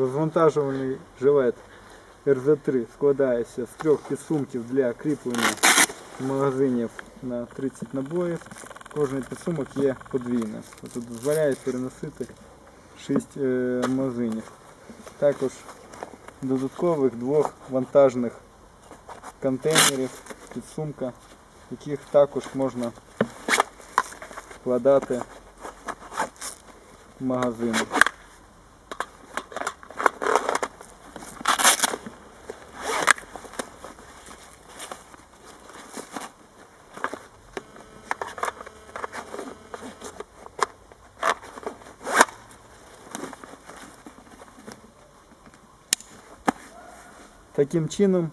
Розвантажувальний жилет РЗ3 складається з трьох підсумків для кріплення магазинів на 30 набоїв. Кожний підсумок є подвійним. Тобто дозволяє переносити 6 е, магазинів. Також додаткових двох вантажних контейнерів, підсумка, яких також можна вкладати магазини. Таким чином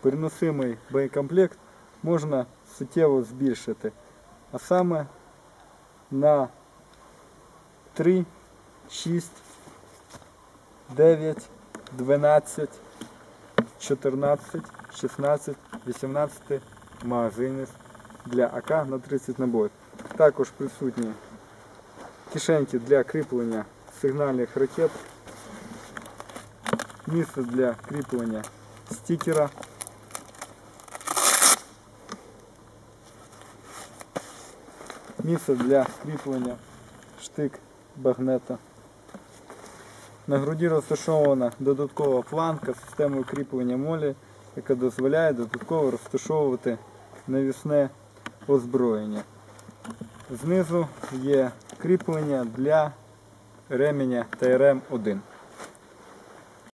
переносимий боєкомплект можна суттєво збільшити, а саме на 3, 6, 9, 12, 14, 16, 18 магазинів для АК на 30 набоїв. Також присутні кишеньки для кріплення сигнальних ракет, місце для кріплення стікера. Місце для кріплення штик багнета. На груді розташована додаткова планка з системою кріплення молі, яка дозволяє додатково розташовувати навісне озброєння. Знизу є кріплення для ременя ТРМ-1.